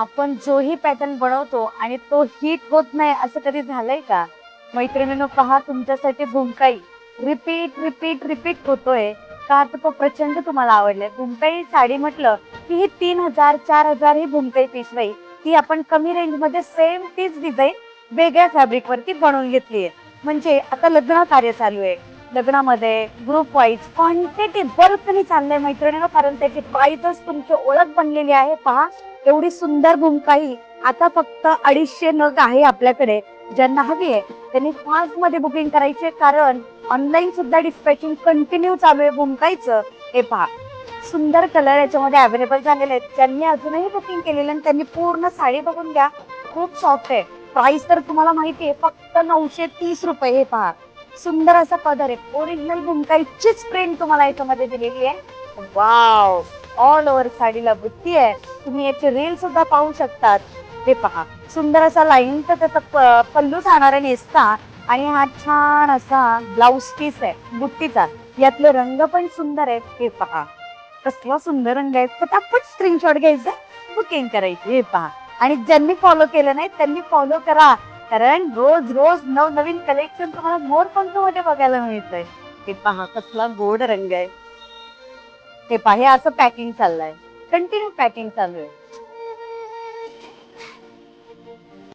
आपण जोही पॅटर्न बनवतो आणि तो हिट होत नाही असं कधी झालंय का? मैत्रिणीनं पहा तुमच्यासाठी भूमकाई. रिपीट रिपीट रिपीट होतोय. का तर तो प्रचंड तुम्हाला आवडलाय. भूमकाई साडी म्हटलं की ही तीन हजार चार हजार ही भूमकाई पिशवाई ती आपण कमी रेंजमध्ये सेम तीच डिझाईन वेगळ्या फॅब्रिक वरती बनवून घेतली आहे म्हणजे आता लग्न कार्य चालू आहे. लग्नामध्ये ग्रुप वाईज क्वांटिटी बल्कनी चाललंय मैत्रिणीनं कारण त्याची प्राईजच तुमची ओळख बनलेली आहे. पहा. एवढी सुंदर भूमिकाही आता फक्त अडीचशे नग आहे आपल्याकडे. ज्यांना हवी आहे. त्यांनी फास्टमध्ये बुकिंग करायचे कारण ऑनलाईन सुद्धा डिस्पॅचिंग कंटिन्यू चालू आहे भूमकायचं हे पहा. सुंदर कलर याच्यामध्ये अवेलेबल झालेले आहेत. ज्यांनी अजूनही बुकिंग केलेलं आणि त्यांनी पूर्ण साडी बघून घ्या. खूप सॉफ्ट आहे. प्राइस तर तुम्हाला माहिती आहे फक्त नऊशे तीस रुपये हे पहा. सुंदर असा पदर आहे. ओरिजिनल भूमकाईचीच प्रिंट तुम्हाला याच्यामध्ये दिलेली आहे. वाव ऑल ओव्हर साडीला बुद्धी आहे. तुम्ही याचे रील सुद्धा पाहू शकतात. हे पहा सुंदर असा लाईन तर त्याचा प- पल्लू जाणारा नेसता आणि हा छान असा ब्लाउज पीस आहे बुट्टीचा. यातले रंग पण सुंदर आहेत हे पहा. कसला सुंदर रंग आहे. पटापट स्क्रीनशॉट घ्यायचा बुकिंग करायची. हे पहा. आणि ज्यांनी फॉलो केलं नाही त्यांनी फॉलो करा. कारण रोज रोज नवनवीन कलेक्शन तुम्हाला मोरमध्ये बघायला मिळतंय. हे पहा कसला गोड रंग आहे. ते पहा हे असं पॅकिंग चाललंय. continue packing somewhere.